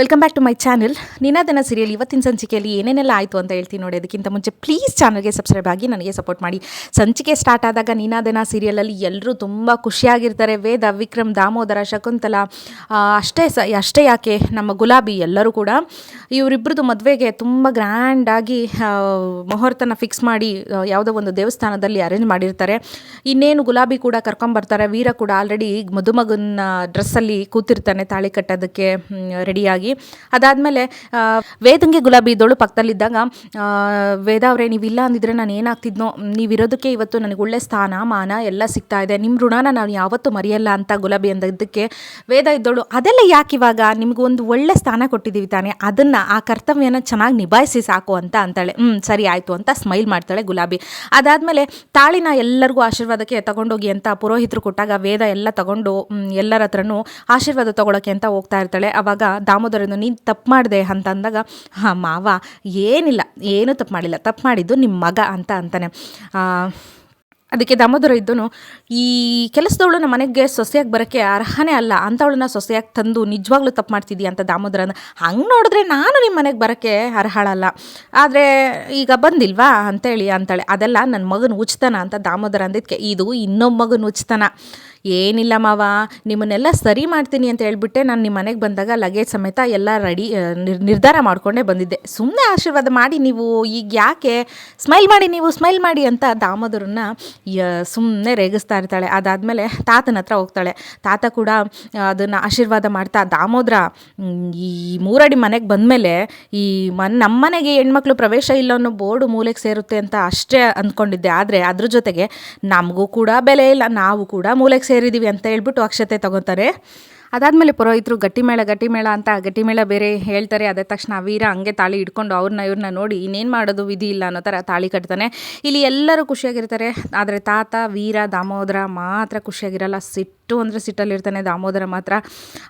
Welcome back to my channel ನಿನಾದನ serial ಇವತ್ತಿನ ಸಂಚಿಕೆಯಲ್ಲಿ ಏನೇನೆಲ್ಲ ಆಯಿತು ಅಂತ ಹೇಳ್ತೀನಿ ನೋಡಿ. ಅದಕ್ಕಿಂತ ಮುಂಚೆ ಪ್ಲೀಸ್ ಚಾನಲ್ಗೆ ಸಬ್ಸ್ಕ್ರೈಬ್ ಆಗಿ ನನಗೆ ಸಪೋರ್ಟ್ ಮಾಡಿ. ಸಂಚಿಕೆ ಸ್ಟಾರ್ಟ್ ಆದಾಗ ನೀನಾದನ ಸೀರಿಯಲಲ್ಲಿ ಎಲ್ಲರೂ ತುಂಬ ಖುಷಿಯಾಗಿರ್ತಾರೆ. ವೇದ, ವಿಕ್ರಮ್, ದಾಮೋದರ, ಶಕುಂತಲ ಅಷ್ಟೇ ಸ, ಅಷ್ಟೇ ಯಾಕೆ ನಮ್ಮ ಗುಲಾಬಿ ಎಲ್ಲರೂ ಕೂಡ ಇವರಿಬ್ಬರದು ಮದುವೆಗೆ ತುಂಬ ಗ್ರ್ಯಾಂಡಾಗಿ ಮುಹೂರ್ತನ ಫಿಕ್ಸ್ ಮಾಡಿ ಯಾವುದೋ ಒಂದು ದೇವಸ್ಥಾನದಲ್ಲಿ ಅರೇಂಜ್ ಮಾಡಿರ್ತಾರೆ. ಇನ್ನೇನು ಗುಲಾಬಿ ಕೂಡ ಕರ್ಕೊಂಬರ್ತಾರೆ ವೀರ ಕೂಡ ಆಲ್ರೆಡಿ ಮದುಮಗನ ಡ್ರೆಸ್ಸಲ್ಲಿ ಕೂತಿರ್ತಾನೆ ತಾಳಿ ಕಟ್ಟೋದಕ್ಕೆ ರೆಡಿಯಾಗಿ ಅದಾದಮೇಲೆ ವೇದಂಗೆ ಗುಲಾಬಿ ಇದ್ದೋಳು ಪಕ್ಕದಲ್ಲಿದ್ದಾಗ ವೇದ ಅವರೇ, ನೀವಿಲ್ಲ ಅಂದಿದ್ರೆ ನಾನು ಏನಾಗ್ತಿದ್ನೋ, ನೀವಿರೋದಕ್ಕೆ ಇವತ್ತು ನನಗೆ ಒಳ್ಳೆ ಸ್ಥಾನ, ಮಾನ ಎಲ್ಲ ಸಿಗ್ತಾ ಇದೆ. ನಿಮ್ಮ ಋಣನ ನಾನು ಯಾವತ್ತೂ ಮರೆಯಲ್ಲ ಅಂತ ಗುಲಾಬಿ ಅಂದಿದ್ದಕ್ಕೆ ವೇದ ಇದ್ದೋಳು. ಅದೆಲ್ಲ ಯಾಕೆ ಇವಾಗ ನಿಮ್ಗೆ ಒಂದು ಒಳ್ಳೆ ಸ್ಥಾನ ಕೊಟ್ಟಿದ್ದೀವಿ ತಾನೆ, ಅದನ್ನು, ಆ ಕರ್ತವ್ಯನ ಚೆನ್ನಾಗಿ ನಿಭಾಯಿಸಿ ಸಾಕು ಅಂತ ಅಂತಾಳೆ. ಹ್ಞೂ ಸರಿ ಆಯಿತು ಅಂತ ಸ್ಮೈಲ್ ಮಾಡ್ತಾಳೆ ಗುಲಾಬಿ. ಅದಾದಮೇಲೆ ತಾಳಿನ ಎಲ್ಲರಿಗೂ ಆಶೀರ್ವಾದಕ್ಕೆ ತಗೊಂಡೋಗಿ ಅಂತ ಪುರೋಹಿತರು ಕೊಟ್ಟಾಗ ವೇದ ಎಲ್ಲ ತಗೊಂಡು ಎಲ್ಲರ ಹತ್ರನೂ ಆಶೀರ್ವಾದ ತಗೊಳಕ್ಕೆ ಅಂತ ಹೋಗ್ತಾ ಇರ್ತಾಳೆ. ಅವಾಗ ದಾಮೋದರನು ನೀನು ತಪ್ಪು ಮಾಡಿದೆ ಅಂತ ಅಂದಾಗ, ಹಾಂ, ಮಾವ, ಏನಿಲ್ಲ, ಏನೂ ತಪ್ಪು ಮಾಡಿಲ್ಲ. ತಪ್ಪು ಮಾಡಿದ್ದು ನಿಮ್ಮ ಮಗ ಅಂತ ಅಂತಾನೆ. ಅದಕ್ಕೆ ದಾಮೋದರ ಇದ್ದನು, ಈ ಕೆಲಸದವಳು ನಮ್ಮ ಮನೆಗೆ ಸೊಸೆಯಾಗಿ ಬರೋಕ್ಕೆ ಅರ್ಹನೇ ಅಲ್ಲ, ಅಂಥವಳನ್ನ ಸೊಸೆಯಾಗಿ ತಂದು ನಿಜವಾಗ್ಲೂ ತಪ್ಪು ಮಾಡ್ತಿದ್ದೀಯ ಅಂತ ದಾಮೋದರ ಹಂಗೆ ನೋಡಿದ್ರೆ ನಾನು ನಿಮ್ಮ ಮನೆಗೆ ಬರೋಕ್ಕೆ ಅರ್ಹಳಲ್ಲ. ಆದರೆ ಈಗ ಬಂದಿಲ್ವಾ ಅಂತೇಳಿ ಅಂತಾಳೆ, ಅದೆಲ್ಲ ನನ್ನ ಮಗನ ಉಚಿತನ ಅಂತ ದಾಮೋದರ ಅಂದಿದ್ಕೆ, ಇದು ಇನ್ನೊಬ್ಬ ಮಗನ ಉಚಿತನ. ಏನಿಲ್ಲ ಮಾವ, ನಿಮ್ಮನ್ನೆಲ್ಲ ಸರಿ ಮಾಡ್ತೀನಿ ಅಂತ ಹೇಳ್ಬಿಟ್ಟೆ ನಾನು ನಿಮ್ಮ ಮನೆಗೆ ಬಂದಾಗ ಲಗೇಜ್ ಸಮೇತ ಎಲ್ಲ ರೆಡಿ ನಿರ್, ನಿರ್ಧಾರ ಮಾಡಿಕೊಂಡೇ ಬಂದಿದ್ದೆ. ಸುಮ್ಮನೆ ಆಶೀರ್ವಾದ ಮಾಡಿ ನೀವು, ಈಗ ಯಾಕೆ ಸ್ಮೈಲ್ ಮಾಡಿ ನೀವು ಸ್ಮೈಲ್ ಮಾಡಿ ಅಂತ ದಾಮೋದರನ್ನ ಸುಮ್ಮನೆ ರೇಗಿಸ್ತಾ ಇರ್ತಾಳೆ. ಅದಾದಮೇಲೆ ತಾತನ ಹತ್ರ ಹೋಗ್ತಾಳೆ. ತಾತ ಕೂಡ ಅದನ್ನು ಆಶೀರ್ವಾದ ಮಾಡ್ತಾ, ದಾಮೋದ್ರ ಈ ಮೂರಡಿ ಮನೆಗೆ ಬಂದಮೇಲೆ ಈ ಮನ್ ನಮ್ಮ ಮನೆಗೆ ಹೆಣ್ಮಕ್ಳು ಪ್ರವೇಶ ಇಲ್ಲ ಅನ್ನೋ ಬೋರ್ಡು ಮೂಲೆಗೆ ಸೇರುತ್ತೆ ಅಂತ ಅಷ್ಟೇ ಅಂದ್ಕೊಂಡಿದ್ದೆ ಆದರೆ ಅದ್ರ ಜೊತೆಗೆ ನಮಗೂ ಕೂಡ ಬೆಲೆ ಇಲ್ಲ. ನಾವು ಕೂಡ ಮೂಲೆಗೆ ಸೇರಿದ್ದೀವಿ ಅಂತ ಹೇಳ್ಬಿಟ್ಟು ಅಕ್ಷತೆ ತಗೋತಾರೆ. ಅದಾದಮೇಲೆ ಪುರೋಹಿತರು ಗಟ್ಟಿಮೇಳ ಗಟ್ಟಿಮೇಳ ಅಂತ ಗಟ್ಟಿಮೇಳ ಬೇರೆ ಹೇಳ್ತಾರೆ. ಅದ ತಕ್ಷಣ ವೀರ ಹಂಗೆ ತಾಳಿ ಹಿಡ್ಕೊಂಡು ಅವ್ರನ್ನ, ಇವ್ರನ್ನ ನೋಡಿ ಇನ್ನೇನು ಮಾಡೋದು ವಿಧಿ ಇಲ್ಲ ಅನ್ನೋ ಥರ ತಾಳಿ ಕಟ್ತಾನೆ. ಇಲ್ಲಿ ಎಲ್ಲರೂ ಖುಷಿಯಾಗಿರ್ತಾರೆ. ಆದರೆ ತಾತ, ವೀರ, ದಾಮೋದರ ಮಾತ್ರ ಖುಷಿಯಾಗಿರಲ್ಲ. ಸಿಟ್ಟು ಅಂದರೆ ಸಿಟ್ಟಲ್ಲಿರ್ತಾನೆ ದಾಮೋದರ ಮಾತ್ರ.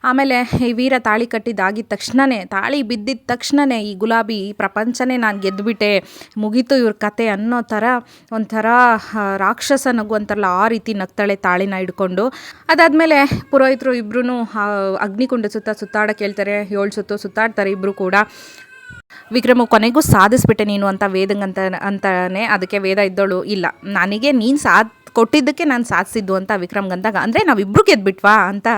ಆಮೇಲೆ ಈ ವೀರ ತಾಳಿ ಕಟ್ಟಿದ್ದಾಗಿದ ತಕ್ಷಣವೇ ತಾಳಿ ಬಿದ್ದಿದ್ದ ತಕ್ಷಣವೇ ಈ ಗುಲಾಬಿ ಈ ಪ್ರಪಂಚನೇ ನಾನು ಗೆದ್ದುಬಿಟ್ಟೆ ಮುಗೀತು ಇವ್ರ ಕತೆ ಅನ್ನೋ ಥರ ಒಂಥರ ರಾಕ್ಷಸ ನಗು ಅಂತಾರಲ್ಲ ಆ ರೀತಿ ನಗ್ತಾಳೆ ತಾಳಿನ ಹಿಡ್ಕೊಂಡು. ಅದಾದಮೇಲೆ ಪುರೋಹಿತರು ಇಬ್ಬರೂ ಅಗ್ನಿಕುಂಡ ಸುತ್ತ ಸುತ್ತಾಡಕ್ಕೆ ಹೇಳ್ತಾರೆ ಏಳು ಸುತ್ತು ಸುತ್ತಾಡ್ತಾರೆ ಇಬ್ಬರು ಕೂಡ. ವಿಕ್ರಮ ಕೊನೆಗೂ ಸಾಧಿಸ್ಬಿಟ್ಟೆ ನೀನು ಅಂತ ವೇದಂಗ್ ಅಂತ ಅಂತಾನೆ, ಅದಕ್ಕೆ ವೇದ ಇದ್ದೋಳು. ಇಲ್ಲ, ನನಗೆ ನೀನು ಸಾಧ್ ಕೊಟ್ಟಿದ್ದಕ್ಕೆ ನಾನು ಸಾಧಿಸಿದ್ದು ಅಂತ ವಿಕ್ರಮ್ ಅಂದಾಗ ಅಂದರೆ ನಾವಿಬ್ರು ಗೆದ್ಬಿಟ್ವಾ ಅಂತ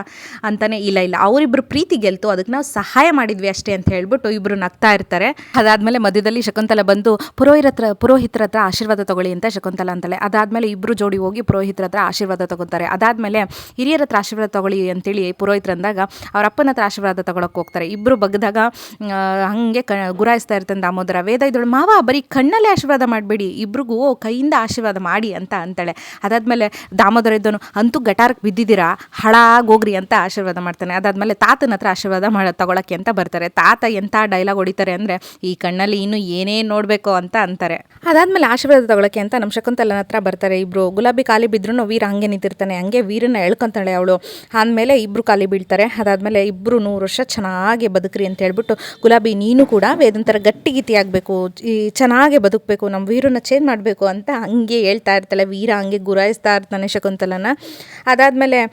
ಅಂತಲೇ ಇಲ್ಲ ಇಲ್ಲ. ಅವರಿಬ್ರು ಪ್ರೀತಿ ಗೆಲ್ತು. ಅದಕ್ಕೆ ನಾವು ಸಹಾಯ ಮಾಡಿದ್ವಿ ಅಷ್ಟೇ ಅಂತ ಹೇಳ್ಬಿಟ್ಟು ಇಬ್ಬರು ನಗ್ತಾ ಇರ್ತಾರೆ. ಅದಾದಮೇಲೆ ಮಧ್ಯದಲ್ಲಿ ಶಕುಂತಲ ಬಂದು, ಪುರೋಹಿತರ ಹತ್ರ ಪುರೋಹಿತರ ಹತ್ರ ಆಶೀರ್ವಾದ ತಗೊಳ್ಳಿ ಅಂತ ಶಕುಂತಲ ಅಂತಾಳೆ. ಅದಾದಮೇಲೆ ಇಬ್ಬರು ಜೋಡಿ ಹೋಗಿ ಪುರೋಹಿತರ ಹತ್ರ ಆಶೀರ್ವಾದ ತಗೋತಾರೆ ಅದಾದಮೇಲೆ ಹಿರಿಯರ ಹತ್ರ ಆಶೀರ್ವಾದ ತಗೊಳ್ಳಿ ಅಂತೇಳಿ ಪುರೋಹಿತರ ಅಂದಾಗ ಅವ್ರ ಅಪ್ಪನ ಹತ್ರ ಆಶೀರ್ವಾದ ತಗೊಳಕ್ಕೆ ಹೋಗ್ತಾರೆ. ಇಬ್ಬರು ಬಗ್ದಾಗ ಹಾಗೆ ಕ, ಗುರಾಯಿಸ್ತಾ ಇರ್ತಾನೆ ದಾಮೋದರ, ವೇದ ಇದ್ದಳು. ಮಾವ, ಬರೀ ಕಣ್ಣಲ್ಲೇ ಆಶೀರ್ವಾದ ಮಾಡಬೇಡಿ. ಇಬ್ರಿಗೂ ಕೈಯಿಂದ ಆಶೀರ್ವಾದ ಮಾಡಿ ಅಂತ ಅಂತಾಳೆ. ಅದಾದಮೇಲೆ ದಾಮೋದರ ಇದ್ದನು ಅಂತೂ ಗಟಾರಕ್ಕೆ ಬಿದ್ದಿದ್ದೀರಾ? ಹಳಾಗೋಗ್ರಿ ಅಂತ ಆಶೀರ್ವಾದ ಮಾಡ್ತಾನೆ. ಅದಾದಮೇಲೆ ತಾತನ ಹತ್ರ ಆಶೀರ್ವಾದ ಮಾಡ, ತಗೊಳಕ್ಕೆ ಅಂತ ಬರ್ತಾರೆ. ತಾತ ಎಂಥ ಡೈಲಾಗ್ ಹೊಡಿತಾರೆ ಅಂದರೆ, ಈ ಕಣ್ಣಲ್ಲಿ ಇನ್ನೂ ಏನೇ ನೋಡಬೇಕು ಅಂತ ಅಂತಾರೆ. ಅದಾದಮೇಲೆ ಆಶೀರ್ವಾದ ತಗೊಳಕ್ಕೆ ಅಂತ ನಮ್ಮ ಶಕುಂತಲನ ಹತ್ರ ಬರ್ತಾರೆ ಇಬ್ಬರು ಗುಲಾಬಿ ಖಾಲಿ ಬಿದ್ರೂ ವೀರ ಹಂಗೆ ನಿಂತಿರ್ತಾನೆ. ಹಂಗೆ ವೀರನ್ನ ಎಳ್ಕೊತಾಳೆ ಅವಳು. ಆದಮೇಲೆ ಇಬ್ಬರು ಖಾಲಿ ಬೀಳ್ತಾರೆ. ಅದಾದಮೇಲೆ ಇಬ್ಬರು ನೂರು ವರ್ಷ ಚೆನ್ನಾಗಿ ಬದುಕ್ರಿ ಅಂತ ಹೇಳ್ಬಿಟ್ಟು, ಗುಲಾಬಿ, ನೀನು ಕೂಡ ವೇದಂತರ ಗಟ್ಟಿಗಿತಿ ಆಗಬೇಕು ಈ ಚೆನ್ನಾಗೆ ಬದುಕಬೇಕು. ನಮ್ಮ ವೀರನ್ನ ಚೇಂಜ್ ಮಾಡಬೇಕು ಅಂತ ಹಂಗೆ ಹೇಳ್ತಾ ಇರ್ತಾಳೆ. ವೀರ ಹಂಗೆ ಗುರಾಯಿಸ್ತಾ ಇರ್ತಾನೆ ಶಕುಂತಲನ ಅದಾದಮೇಲೆ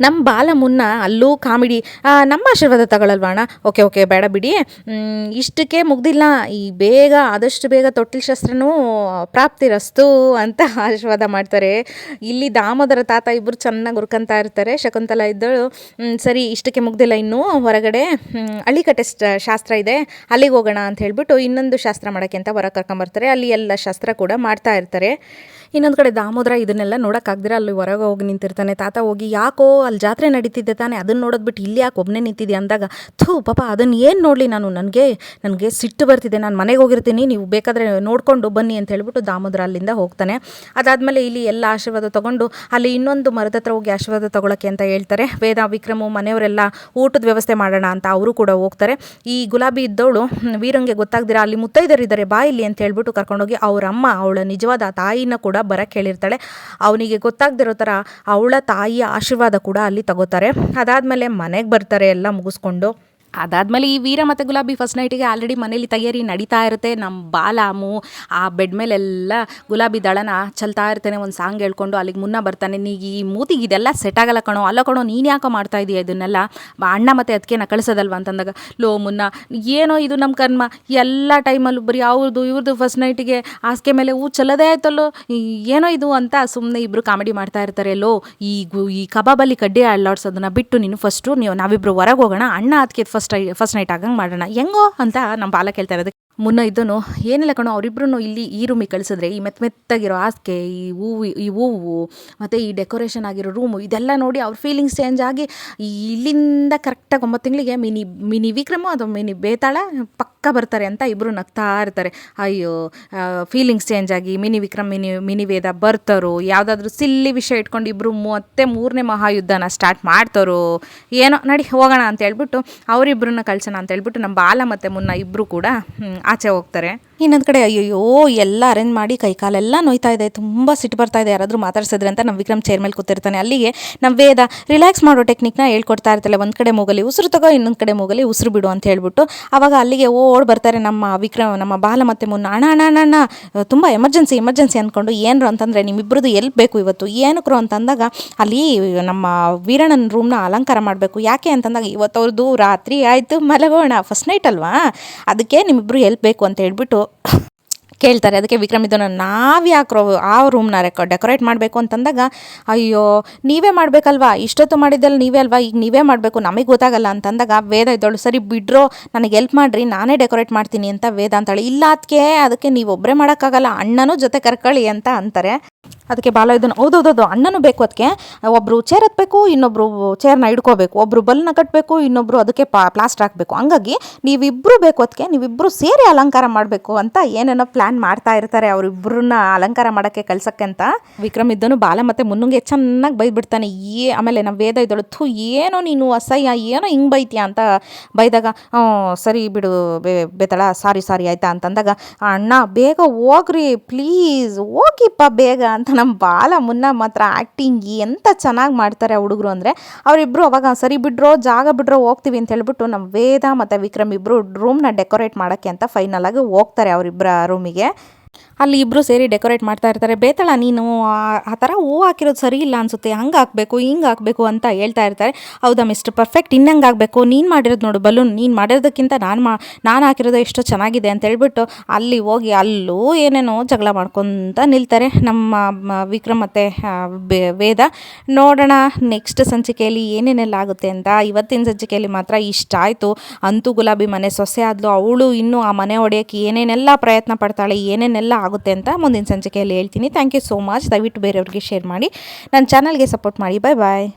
ನಮ್ಮ ಬಾಲ ಮುನ್ನ ಅಲ್ಲೂ ಕಾಮಿಡಿ ನಮ್ಮ ಆಶೀರ್ವಾದ ತಗೊಳ್ಳಲ್ವಾಣ ಓಕೆ ಓಕೆ, ಬೇಡ ಬಿಡಿ. ಇಷ್ಟಕ್ಕೆ ಮುಗ್ದಿಲ್ಲ. ಈ ಬೇಗ, ಆದಷ್ಟು ಬೇಗ ತೊಟ್ಟಿಲ್ ಶಸ್ತ್ರನೂ ಪ್ರಾಪ್ತಿರಸ್ತು ಅಂತ ಆಶೀರ್ವಾದ ಮಾಡ್ತಾರೆ. ಇಲ್ಲಿ ದಾಮೋದರ ತಾತ ಇಬ್ಬರು ಚೆನ್ನಾಗಿ ಹುರ್ಕೊಂತಾ ಇರ್ತಾರೆ. ಶಕುಂತಲ ಇದ್ದಳು. ಸರಿ, ಇಷ್ಟಕ್ಕೆ ಮುಗ್ದಿಲ್ಲ ಇನ್ನೂ. ಹೊರಗಡೆ ಸ್ಟ್- ಶಾಸ್ತ್ರ ಇದೆ. ಅಲ್ಲಿಗೆ ಹೋಗೋಣ ಅಂತ ಹೇಳ್ಬಿಟ್ಟು ಇನ್ನೊಂದು ಶಾಸ್ತ್ರ ಮಾಡೋಕ್ಕೆ ಅಂತ ಹೊರಗೆ ಕರ್ಕೊಂಬರ್ತಾರೆ. ಅಲ್ಲಿ ಎಲ್ಲ ಶಾಸ್ತ್ರ ಕೂಡ ಮಾಡ್ತಾ ಇರ್ತಾರೆ. ಇನ್ನೊಂದು ಕಡೆ ದಾಮೋದರ ಇದನ್ನೆಲ್ಲ ನೋಡೋಕ್ಕಾಗ್ದಿರ ಅಲ್ಲಿ ಹೊರಗೆ ಹೋಗಿ ನಿಂತಿರ್ತಾನೆ. ತಾತ ಹೋಗಿ ಯಾಕೋ ಅಲ್ಲಿ ಜಾತ್ರೆ ನಡೀತಿದ್ದೆ ತಾನೆ ಅದನ್ನು ನೋಡೋದ್ಬಿಟ್ಟು ಇಲ್ಲಿ ಯಾಕೆ ಒಬ್ಬನೇ ನಿಂತಿದ್ದೆ ಅಂದಾಗ, ಥೂ ಪಾಪ ಅದನ್ನು ಏನು ನೋಡಲಿ ನಾನು, ನನಗೆ ನನಗೆ ಸಿಟ್ಟು ಬರ್ತಿದೆ, ನಾನು ಮನೆಗೆ ಹೋಗಿರ್ತೀನಿ, ನೀವು ಬೇಕಾದರೆ ನೋಡಿಕೊಂಡು ಬನ್ನಿ ಅಂತ ಹೇಳಿಬಿಟ್ಟು ದಾಮೋದರ ಅಲ್ಲಿಂದ ಹೋಗ್ತಾನೆ. ಅದಾದಮೇಲೆ ಇಲ್ಲಿ ಎಲ್ಲ ಆಶೀರ್ವಾದ ತೊಗೊಂಡು ಅಲ್ಲಿ ಇನ್ನೊಂದು ಮರದ ಹತ್ರ ಹೋಗಿ ಆಶೀರ್ವಾದ ತೊಗೊಳಕ್ಕೆ ಅಂತ ಹೇಳ್ತಾರೆ. ವೇದ, ವಿಕ್ರಮು, ಮನೆಯವರೆಲ್ಲ ಊಟದ ವ್ಯವಸ್ಥೆ ಮಾಡೋಣ ಅಂತ ಅವರು ಕೂಡ ಹೋಗ್ತಾರೆ. ಈ ಗುಲಾಬಿ ಇದ್ದವಳು ವೀರಂಗೆ ಗೊತ್ತಾಗ್ದಿರ ಅಲ್ಲಿ ಮುತ್ತೈದರಿದ್ದಾರೆ ಬಾ ಇಲ್ಲಿ ಅಂತ ಹೇಳ್ಬಿಟ್ಟು ಕರ್ಕೊಂಡೋಗಿ ಅವರ ಅಮ್ಮ ಅವಳ ನಿಜವಾದ ತಾಯಿನ ಕೂಡ ಬರಕ್ಕೆ ಹೇಳಿರ್ತಾಳೆ. ಅವನಿಗೆ ಗೊತ್ತಾಗ್ದಿರೋ ಥರ ಅವಳ ತಾಯಿಯ ಆಶೀರ್ವಾದ ಕೂಡ ಅಲ್ಲಿ ತಗೋತಾರೆ. ಅದಾದಮೇಲೆ ಮನೆಗೆ ಬರ್ತಾರೆ ಎಲ್ಲ ಮುಗಿಸ್ಕೊಂಡು. ಅದಾದಮೇಲೆ ಈ ವೀರ ಮತ್ತು ಗುಲಾಬಿ ಫಸ್ಟ್ ನೈಟಿಗೆ ಆಲ್ರೆಡಿ ಮನೇಲಿ ತಯಾರಿ ನಡೀತಾ ಇರುತ್ತೆ. ನಮ್ಮ ಬಾಲಾಮು ಆ ಬೆಡ್ ಮೇಲೆಲ್ಲ ಗುಲಾಬಿ ದಳನ ಚಲ್ತಾ ಇರ್ತಾನೆ, ಒಂದು ಸಾಂಗ್ ಹೇಳ್ಕೊಂಡು ಅಲ್ಲಿಗೆ ಮುನ್ನ ಬರ್ತಾನೆ. ನೀ ಈ ಮೂತಿಗೆ ಇದೆಲ್ಲ ಸೆಟ್ ಆಗಲ್ಲ ಕಣೋ, ಅಲ್ಲ ಕಣೋ, ನೀನು ಯಾಕೋ ಮಾಡ್ತಾ ಇದೀಯ ಇದನ್ನೆಲ್ಲ? ಅಣ್ಣ ಮತ್ತು ಅದಕ್ಕೆ ಕಳಿಸೋದಲ್ವ ಅಂತಂದಾಗ, ಲೋ ಮುನ್ನ, ಏನೋ ಇದು ನಮ್ಮ ಕರ್ಮ. ಎಲ್ಲ ಟೈಮಲ್ಲೂ ಬರೀ ಅವ್ರದ್ದು ಇವ್ರದ್ದು ಫಸ್ಟ್ ನೈಟಿಗೆ ಹಾಸಿಗೆ ಮೇಲೆ ಹೂ ಚಲೋದೇ ಆಯ್ತಲ್ಲೋ? ಏನೋ ಇದು ಅಂತ ಸುಮ್ಮನೆ ಇಬ್ಬರು ಕಾಮಿಡಿ ಮಾಡ್ತಾ ಇರ್ತಾರೆ. ಲೋ, ಈ ಈ ಕಬಾಬಲ್ಲಿ ಕಡ್ಡಿ ಅಳ್ಳಾಡ್ಸೋದನ್ನ ಬಿಟ್ಟು ನೀನು ಫಸ್ಟು ನೀವು ನಾವಿಬ್ಬರು ಹೊರಗೆ ಹೋಗೋಣ, ಅಣ್ಣ ಅದಕ್ಕೆ ಫಸ್ಟ್ ಫಸ್ಟ್ ನೈಟ್ ಆಗಂಗೆ ಮಾಡೋಣ. ಹೆಂಗೋ ಅಂತ ನಮ್ಮ ಬಾಲ ಕೇಳ್ತಾ ಇರೋದು. ಮುನ್ನ ಇದ್ದನು, ಏನಿಲ್ಲ ಕಣೋ ಅವರಿಬ್ರು ಇಲ್ಲಿ ಈ ರೂಮಿಗೆ ಕಳಿಸಿದ್ರೆ, ಈ ಮೆತ್ತ ಮೆತ್ತಾಗಿರೋ ಹಾಸಿಗೆ, ಈ ಹೂವು ಈ ಹೂವು, ಮತ್ತು ಈ ಡೆಕೋರೇಷನ್ ಆಗಿರೋ ರೂಮು ಇದೆಲ್ಲ ನೋಡಿ ಅವ್ರ ಫೀಲಿಂಗ್ಸ್ ಚೇಂಜ್ ಆಗಿ ಇಲ್ಲಿಂದ ಕರೆಕ್ಟಾಗಿ ಒಂಬತ್ತು ತಿಂಗಳಿಗೆ ಮಿನಿ ಮಿನಿ ವಿಕ್ರಮ ಅಥವಾ ಮಿನಿ ಬೇತಾಳ ಪಕ್ಕ ಬರ್ತಾರೆ ಅಂತ ಇಬ್ಬರು ನಗ್ತಾ ಇರ್ತಾರೆ. ಅಯ್ಯೋ ಫೀಲಿಂಗ್ಸ್ ಚೇಂಜ್ ಆಗಿ, mini Vikram, mini mini Veda ಬರ್ತಾರೋ, ಯಾವುದಾದ್ರೂ ಸಿಲ್ಲಿ ವಿಷಯ ಇಟ್ಕೊಂಡು ಇಬ್ಬರು ಮತ್ತೆ ಮೂರನೇ ಮಹಾಯುದ್ಧನ ಸ್ಟಾರ್ಟ್ ಮಾಡ್ತಾರೋ, ಏನೋ, ನಡಿ ಹೋಗೋಣ ಅಂತ ಹೇಳ್ಬಿಟ್ಟು ಅವರಿಬ್ಬರನ್ನ ಕಳ್ಸೋಣ ಅಂತ ಹೇಳ್ಬಿಟ್ಟು ನಮ್ಮ ಬಾಲ ಮತ್ತು ಮುನ್ನ ಇಬ್ಬರು ಕೂಡ ಆಚೆ ಹೋಗ್ತಾರೆ. ಇನ್ನೊಂದು ಕಡೆ, ಅಯ್ಯಯ್ಯೋ, ಎಲ್ಲ ಅರೇಂಜ್ ಮಾಡಿ ಕೈ ಕಾಲೆಲ್ಲ ನೋಯ್ತಾ ಇದೆ. ತುಂಬ ಸಿಟ್ಟು ಬರ್ತಾ ಇದೆ. ಯಾರಾದರೂ ಮಾತಾಡ್ಸಿದ್ರೆ ಅಂತ ನಮ್ಮ ವಿಕ್ರಮ್ ಚೇರ್ ಮೇಲೆ ಕೂತಿರ್ತಾನೆ. ಅಲ್ಲಿಗೆ ನಮ್ಮ ವೇದ ರಿಲ್ಯಾಕ್ಸ್ ಮಾಡೋ ಟೆಕ್ನಿಕ್ನ ಹೇಳ್ಕೊಡ್ತಾ ಇರ್ತಲ್ಲ ಒಂದು ಕಡೆ ಮೂಗಲಿ ಉಸಿರು ತಗೋ, ಇನ್ನೊಂದು ಕಡೆ ಮೂಗಲಿ ಉಸಿರು ಬಿಡು ಅಂತ ಹೇಳ್ಬಿಟ್ಟು ಅವಾಗ ಅಲ್ಲಿಗೆ ಓಡ್ ಬರ್ತಾರೆ ನಮ್ಮ ವಿಕ್ರಮ್, ನಮ್ಮ ಬಾಲ ಮತ್ತೆ ಮುನ್ನ, ಅಣ್ಣ ಅಣ್ಣ ಅಣ್ಣ ಅಣ್ಣ, ತುಂಬ ಎಮರ್ಜೆನ್ಸಿ ಎಮರ್ಜೆನ್ಸಿ ಅಂದ್ಕೊಂಡು ಏನರು ಅಂತಂದರೆ ನಿಮ್ಮಿಬ್ಬರದು ಎಲ್ಲಿ ಬೇಕು ಇವತ್ತು? ಏನಕ್ರು? ಅಂತಂದಾಗ ಅಲ್ಲಿ ನಮ್ಮ ವೀರಣ್ಣನ ರೂಮ್ನ ಅಲಂಕಾರ ಮಾಡಬೇಕು. ಯಾಕೆ ಅಂತಂದಾಗ ಇವತ್ತು ಅವ್ರದ್ದು ರಾತ್ರಿ ಆಯಿತು ಮಲಗೋಣ ಫಸ್ಟ್ ನೈಟ್ ಅಲ್ವಾ? ಅದಕ್ಕೆ ನಿಮ್ಮಿಬ್ಬರು ಎಲ್ಪ್ ಬೇಕು ಅಂತ ಹೇಳ್ಬಿಟ್ಟು ಕೇಳ್ತಾರೆ. ಅದಕ್ಕೆ ವಿಕ್ರಮ್ ಇದನ್ನು ನಾವು ಯಾಕ್ರೋ ಆ ರೂಮ್ನ ರೆಕ ಡೆಕೋರೇಟ್ ಮಾಡಬೇಕು ಅಂತಂದಾಗ, ಅಯ್ಯೋ, ನೀವೇ ಮಾಡಬೇಕಲ್ವಾ? ಇಷ್ಟೊತ್ತು ಮಾಡಿದ್ದಲ್ಲ ನೀವೇ ಅಲ್ವಾ? ಈಗ ನೀವೇ ಮಾಡಬೇಕು, ನಮಗೆ ಗೊತ್ತಾಗಲ್ಲ ಅಂತಂದಾಗ ವೇದ ಇದ್ದೋಳು ಸರಿ ಬಿಡ್ರೋ, ನನಗೆ ಹೆಲ್ಪ್ ಮಾಡಿರಿ, ನಾನೇ ಡೆಕೋರೇಟ್ ಮಾಡ್ತೀನಿ ಅಂತ ವೇದ ಅಂತಾಳೆ, ಇಲ್ಲ ಅದಕ್ಕೆ ಅದಕ್ಕೆ ನೀವು ಒಬ್ಬರೇ ಮಾಡೋಕ್ಕಾಗಲ್ಲ, ಅಣ್ಣನೂ ಜೊತೆ ಕರ್ಕೊಳ್ಳಿ ಅಂತ ಅಂತಾರೆ. ಅದಕ್ಕೆ ಬಾಲ ಇದನ್ನು ಹೌದೌದೌದು ಅಣ್ಣನೂ ಬೇಕು ಅದಕ್ಕೆ. ಒಬ್ಬರು ಚೇರ್ ಹತ್ತಬೇಕು ಇನ್ನೊಬ್ಬರು ಚೇರ್ನ ಹಿಡ್ಕೋಬೇಕು. ಒಬ್ಬರು ಬಲ್ನ ಕಟ್ಟಬೇಕು ಇನ್ನೊಬ್ಬರು ಅದಕ್ಕೆ ಪಾ ಪ್ಲಾಸ್ಟರ್ ಹಾಕಬೇಕು. ಹಂಗಾಗಿ ನೀವಿಬ್ಬರು ಬೇಕು ಅದಕ್ಕೆ ನೀವಿಬ್ಬರು ಸೇರಿ ಅಲಂಕಾರ ಮಾಡಬೇಕು ಅಂತ ಏನೇನೋ ಪ್ಲ್ಯಾನ್ ಮಾಡ್ತಾ ಇರ್ತಾರೆ ಅವರಿಬ್ಬರನ್ನ ಅಲಂಕಾರ ಮಾಡೋಕ್ಕೆ ಕಳ್ಸಕ್ಕೆ ಅಂತ. ವಿಕ್ರಮ್ ಇದ್ದನು ಬಾಲ ಮತ್ತು ಮುನ್ನುಂಗೆ ಚೆನ್ನಾಗಿ ಬೈದ್ಬಿಡ್ತಾನೆ. ಏ ಆಮೇಲೆ ನಮ್ಮ ವೇದ ಇದ್ದಳು ಥೂ ಏನೋ ನೀನು ಅಸಹ್ಯ ಏನೋ ಹಿಂಗೆ ಬೈತೀಯ ಅಂತ ಬೈದಾಗ "ಹ್ಞೂ, ಸರಿ ಬಿಡು ಬೇತಳ ಸಾರಿ ಸಾರಿ ಆಯಿತಾ? ಅಂತಂದಾಗ ಅಣ್ಣ ಬೇಗ ಹೋಗ್ರಿ ಪ್ಲೀಸ್ ಹೋಗಿಪ್ಪ ಬೇಗ. ಅಂತ ನಮ್ಮ ಬಾಲ ಮುನ್ನ ಮಾತ್ರ ಆ್ಯಕ್ಟಿಂಗ್ ಎಂತ ಚೆನ್ನಾಗಿ ಮಾಡ್ತಾರೆ ಹುಡುಗರು ಅಂದರೆ ಅವರಿಬ್ಬರು ಅವಾಗ ಸರಿ ಬಿಡ್ರೋ, ಜಾಗ ಬಿಡ್ರೋ ಹೋಗ್ತೀವಿ ಅಂತ ಹೇಳ್ಬಿಟ್ಟು ನಮ್ಮ ವೇದ ಮತ್ತು ವಿಕ್ರಮ್ ಇಬ್ಬರು ರೂಮ್ನ ಡೆಕೋರೇಟ್ ಮಾಡೋಕ್ಕೆ ಅಂತ ಫೈನಲಾಗಿ ಹೋಗ್ತಾರೆ ಅವರಿಬ್ಬರ ರೂಮಿಗೆ ಅಲ್ಲಿ ಇಬ್ಬರು ಸೇರಿ ಡೆಕೋರೇಟ್ ಮಾಡ್ತಾ ಇರ್ತಾರೆ. ಬೇತಳ, ನೀನು ಆ- ಥರ ಹೂ ಹಾಕಿರೋದು ಸರಿ ಇಲ್ಲ ಅನಿಸುತ್ತೆ. ಹಂಗೆ ಹಾಕಬೇಕು, ಹಿಂಗೆ ಹಾಕಬೇಕು ಅಂತ ಹೇಳ್ತಾ ಇರ್ತಾರೆ. ಹೌದಾ ಮಿಸ್ಟರ್? ಪರ್ಫೆಕ್ಟ್ ಇನ್ನಂಗೆ ಆಗಬೇಕು ನೀನು ಮಾಡಿರೋದು ನೋಡು, ಬಲೂನ್. ನೀನು ಮಾಡಿರೋದಕ್ಕಿಂತ ನಾನು ಮಾ, ನಾನು ಹಾಕಿರೋದು ಎಷ್ಟು ಚೆನ್ನಾಗಿದೆ ಅಂತ ಹೇಳ್ಬಿಟ್ಟು ಅಲ್ಲಿ ಹೋಗಿ ಅಲ್ಲೂ ಏನೇನೋ ಜಗಳ ಮಾಡ್ಕೊತ ನಿಲ್ತಾರೆ ನಮ್ಮ ವಿಕ್ರಮ್ ಮತ್ತು ವೇದ. ನೋಡೋಣ ನೆಕ್ಸ್ಟ್ ಸಂಚಿಕೆಯಲ್ಲಿ ಏನೇನೆಲ್ಲ ಆಗುತ್ತೆ ಅಂತ. ಇವತ್ತಿನ ಸಂಚಿಕೆಯಲ್ಲಿ ಮಾತ್ರ ಇಷ್ಟ ಆಯಿತು. ಅಂತೂ ಗುಲಾಬಿ ಮನೆ ಸೊಸೆ ಆದಲು, ಅವಳು ಇನ್ನೂ ಆ ಮನೆ ಹೊಡೆಯೋಕ್ಕೆ ಏನೇನೆಲ್ಲ ಪ್ರಯತ್ನ ಪಡ್ತಾಳೆ, ಏನೇನೆಲ್ಲ ಆಗುತ್ತೆ ಅಂತ ಮುಂದಿನ ಸಂಚಿಕೆಯಲ್ಲಿ ಹೇಳ್ತೀನಿ. ಥ್ಯಾಂಕ್ ಯು ಸೋ ಮಚ್ ದಯವಿಟ್ಟು ಬೇರೆಯವ್ರಿಗೆ ಶೇರ್ ಮಾಡಿ. ನನ್ನ ಚಾನಲ್ಗೆ ಸಪೋರ್ಟ್ ಮಾಡಿ. ಬಾಯ್ ಬಾಯ್